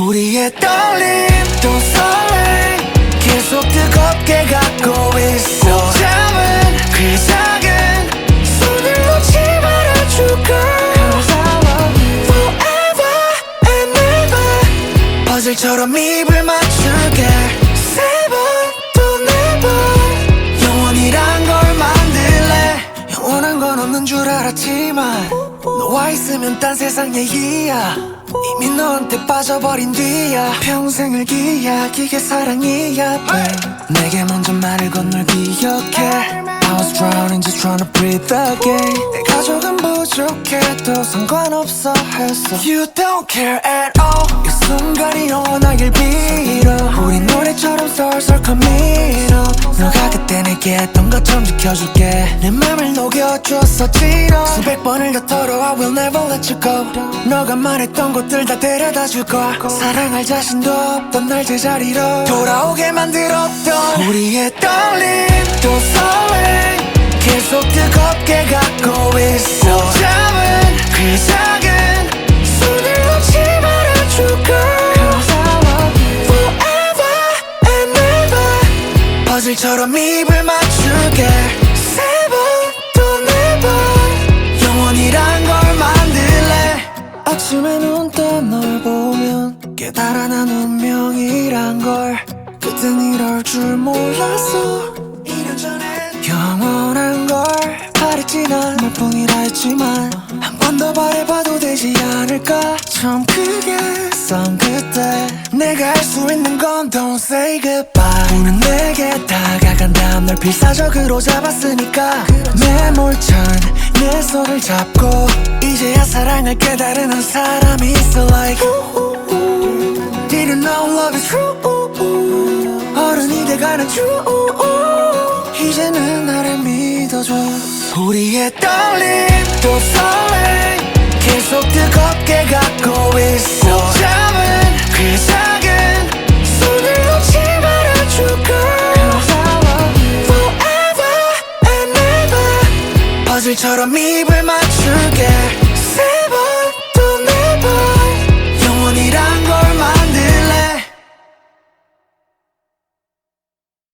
우리의 떨림 또 설렘 계속 뜨겁게 갖고 있어. 잠은 그 작은 손을 놓지 love you forever and ever. 퍼즐처럼 입을 맞출게. 세번또 네번 영원이란 걸 만들래. 영원한 건 없는 줄 알았지만 너와 있으면 딴 세상 얘기야 이미 너한테 빠져버린 뒤야. 평생을 기약이게 사랑이야 babe. 내게 먼저 말을 건널 기억해. I was drowning just trying to breathe again 내 가족은 부족해도 상관없어 했어. You don't care at all. 이 순간이 영원하길 빌어 솔솔 커미러 너가 그때 내게 했던 것처럼 지켜줄게 내 맘을 녹여줬었지롱 수백 번을 곁들어 I will never let you go 너가 말했던 곳들 다 데려다 줄 거야 사랑할 자신도 없던 날 제자리로 돌아오게 만들었던 우리의 떨림 또 설렘 퍼즐처럼 입을 맞출게. 세번 또 네 번. 영원이란 걸 만들래. 아침에 눈뜬널 보면 깨달아 난 운명이란 걸. 그땐 이럴 줄 몰랐어. 2년 전에 영원한 걸. 바랬지 난 너뿐이라 했지만 한 번 더 바래봐도 되지 않을까. 처음 크게 썬 그때 내가 할 수 있는 건 don't say goodbye. 다음 널 필사적으로 잡았으니까 매몰찬 내 손을 잡고 이제야 사랑을 깨달은 한 사람이 있어 like Didn't know love is true. 어른이 돼가는 true. 이제는 나를 믿어줘. 우리의 떨림 또 설렘 계속 뜨겁게 갖고 있어 처럼 입을 맞추게.